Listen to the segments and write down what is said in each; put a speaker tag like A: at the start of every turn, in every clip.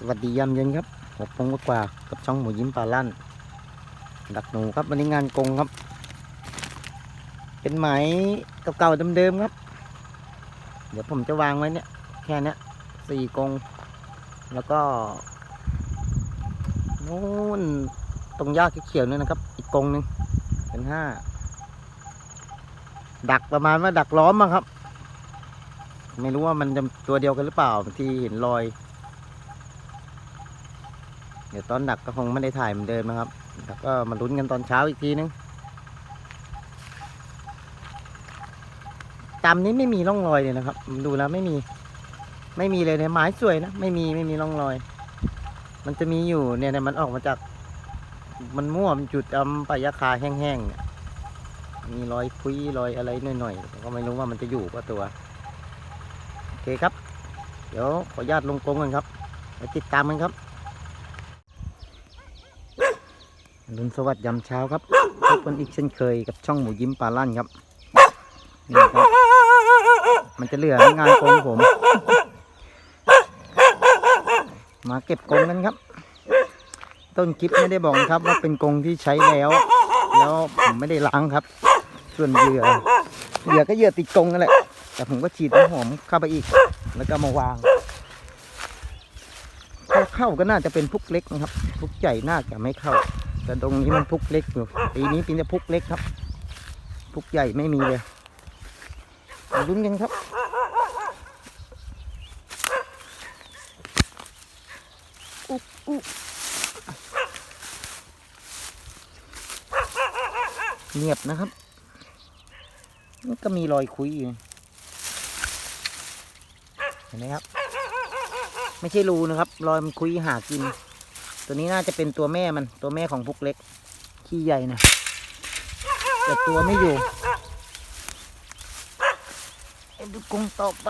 A: สวัสดียามเย็นครับหกโมงกว่ากับช่องหมูยิ้มปลาลั่น ดักหนูครับวันนี้งานกงครับ เป็นไหมเก่าๆเดิมๆครับ เดี๋ยวผมจะวางไว้เนี่ย แค่เนี้ยสี่กง แล้วก็นู่นตรงหญ้าเขียวๆเนี่ยนะครับ อีกกงหนึ่งเป็นห้าดักประมาณว่าดักล้อมอะครับ ไม่รู้ว่ามันจะตัวเดียวกันหรือเปล่าที่เห็นรอย เดี๋ยวตอนดักก็คงไม่ได้ถ่ายเหมือนเดิมนะครับแล้วก็มาลุ้นกันตอนเช้าอีกทีนึงตามนี้ไม่มีร่องรอยเลยนะครับ ดูแล้วไม่มี ไม่มีเลยเนี่ยไม้สวยนะไม่มีไม่มีร่องรอย มันจะมีอยู่เนี่ยเนี่ยมันออกมาจาก มันมั่วมันจุดดำปลายาคาแห้งๆเนี่ยมีรอยคุยรอยอะไรหน่อยๆก็ไม่รู้ว่ามันจะอยู่ก็ตัวโอเคครับ เดี๋ยวขออนุญาตลงกรงกันครับไปติดตามกันครับ อรุณสวัสดิ์ยามเช้าครับพบกันอีกเช่นเคยกับช่องหมูยิ้มปลาลั่นครับนี่ครับ มันจะเหลืองานกรงผม มาเก็บกรงกันครับ ต้นคลิปไม่ได้บอกครับว่าเป็นกรงที่ใช้แล้ว แล้วผมไม่ได้ล้างครับ ส่วนเหยื่อเหยื่อก็เหยื่อติดกรงนั่นแหละ แต่ผมก็ฉีดน้ำหอมเข้าไปอีก แล้วก็มาวางถ้าเข้าก็น่าจะเป็นพุกเล็กนะครับพุกใหญ่น่าจะไม่เข้า แต่ตรงนี้มันพุกเล็กอยู่ปีนี้เป็นแต่พุกเล็กครับ พุกใหญ่ไม่มีเลยลุ้นกันครับอุ๊อุ๊เงียบนะครับมันก็มีรอยคุยอยู่เห็นไหมครับ ไม่ใช่รูนะครับ รอยมันคุยหากิน ตัวนี้น่าจะเป็นตัวแม่มันตัวแม่ของพุกเล็ก ขี้ใหญ่นะแต่ตัวไม่อยู่เอ็ดูกรงต่อไป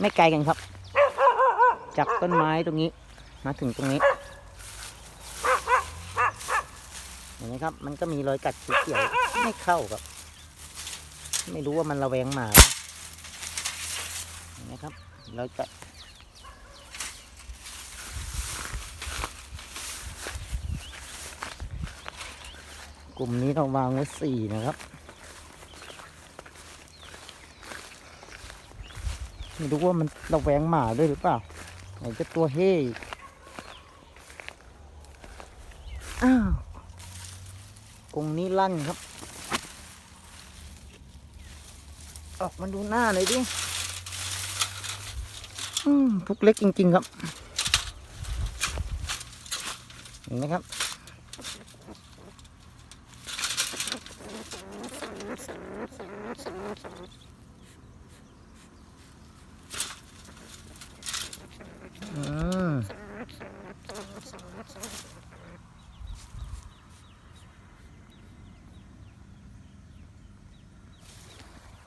A: ไม่ไกลกันครับ จากต้นไม้ตรงนี้ มาถึงตรงนี้เห็นไหมครับ มันก็มีรอยกัดเขียวไม่เข้าครับ ไม่รู้ว่ามันระแวงหมาเห็นไหมครับรอยกัด กลุ่มนี้เราวางไว้สี่นะครับ ไม่รู้ว่ามันระแวงหมาด้วยหรือเปล่าไหนจะตัวเฮ่อีกอ้าวกรงนี้ลั่นครับ ออกมาดูหน้าหน่อยดิพุกเล็กจริง ๆ ครับ เห็นไหมครับ อืม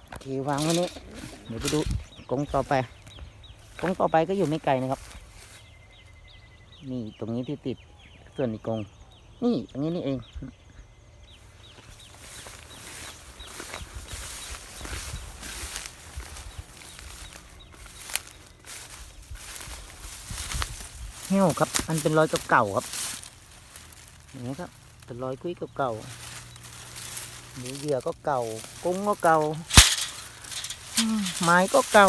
A: โอเควางไว้นี่เดี๋ยวไปดูกงต่อไปกงต่อไปก็อยู่ไม่ไกลนะครับ นี่ตรงนี้ที่ติดส่วนอีกกงนี่ตรงนี้นี่เอง เหี้ยวครับ มันเป็นรอยเก่าๆครับอย่างนี้ครับเป็นรอยกุ้ยเก่าๆหรือเหยื่อก็เก่ากุ้งก็เก่าไม้ก็เก่า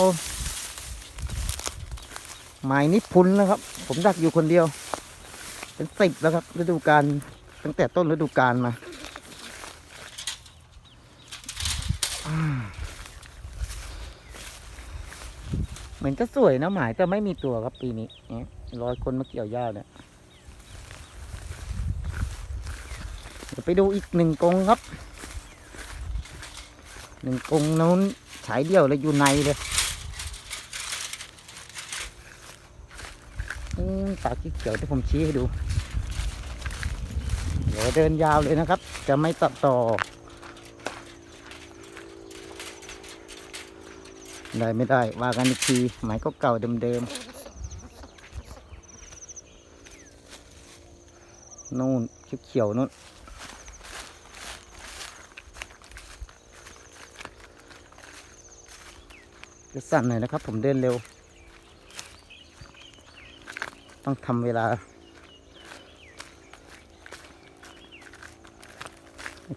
A: ไม้นิพุนนะครับ ผมดักอยู่คนเดียว เป็นสิบแล้วครับฤดูกาลตั้งแต่ต้นฤดูกาลมาเหมือนจะสวยนะหมายแต่ไม่มีตัวครับปีนี้นี่ ร้อยคนมาเกี่ยวหญ้าเนี่ยเดี๋ยวไปดูอีกหนึ่งกงครับหนึ่งกงนู้นฉายเดี่ยวเลยอยู่ในเลยอืมปากเขียวที่ผมชี้ให้ดู เดี๋ยวเดินยาวเลยนะครับ จะไม่ตัดต่อ ได้ไม่ได้ว่ากันอีกทีหมายก็เก่าเดิมๆ นู่นเขียวๆนู่นจะสั่นหน่อยนะครับ ผมเดินเร็ว ต้องทำเวลา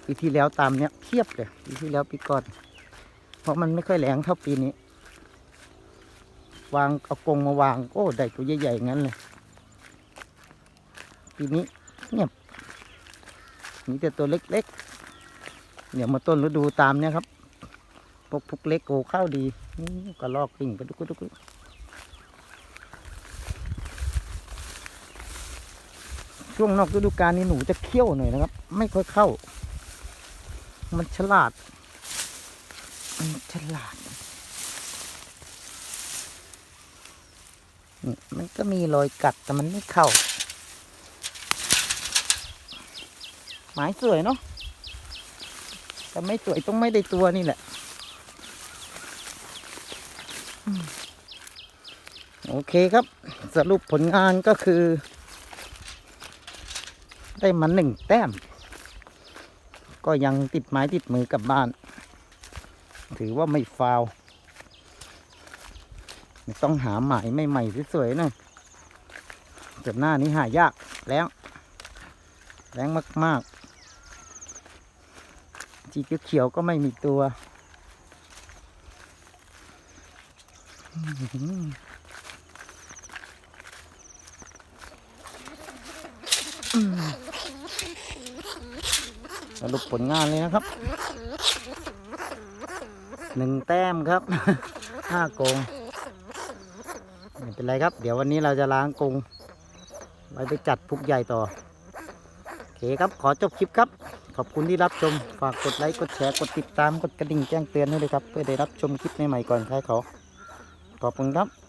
A: ปีที่แล้วตามเนี้ยเพียบเลยปีที่แล้วปีก่อน เพราะมันไม่ค่อยแรงเท่าปีนี้ วางเอากงมาวาง โอ้ ได้ตัวใหญ่ๆงั้นเลยปีนี้ เงียบมีแต่ตัวเล็กๆ เดี๋ยวมาต้นฤดูตามเนี่ยครับ พวกพุกเล็กโอ้เข้าดีกระลอกปิ่งไปดุกดุกช่วงนอกฤดูกาลนี้หนูจะเขี้ยวหน่อยนะครับ ไม่ค่อยเข้า มันฉลาด มันฉลาด มันก็มีรอยกัดแต่มันไม่เข้า หมายสวยเนาะแต่ไม่สวยต้องไม่ได้ตัวนี่แหละโอเคครับ สรุปผลงานก็คือ ได้มาหนึ่งแต้ม ก็ยังติดไม้ติดมือกลับบ้าน ถือว่าไม่ฟาวต้องหาหมายใหม่ๆสวยๆหน่อยแต่หน้านี้หายากแรงแรงมากๆ สีเขียวๆก็ไม่มีตัวมสรุปผลงานเลยนะครับ หนึ่งแต้มครับ ห้าโกงไม่เป็นไรครับ เดี๋ยววันนี้เราจะล้างกงไว้ไปจัดพุกใหญ่ต่อ โอเคครับ ขอจบคลิปครับ ขอบคุณที่รับชม ฝากกดไลค์ กดแชร์ กดติดตาม กดกระดิ่งแจ้งเตือนให้ด้วยครับ เพื่อได้รับชมคลิปใหม่ๆก่อนใครเขา ขอบคุณครับ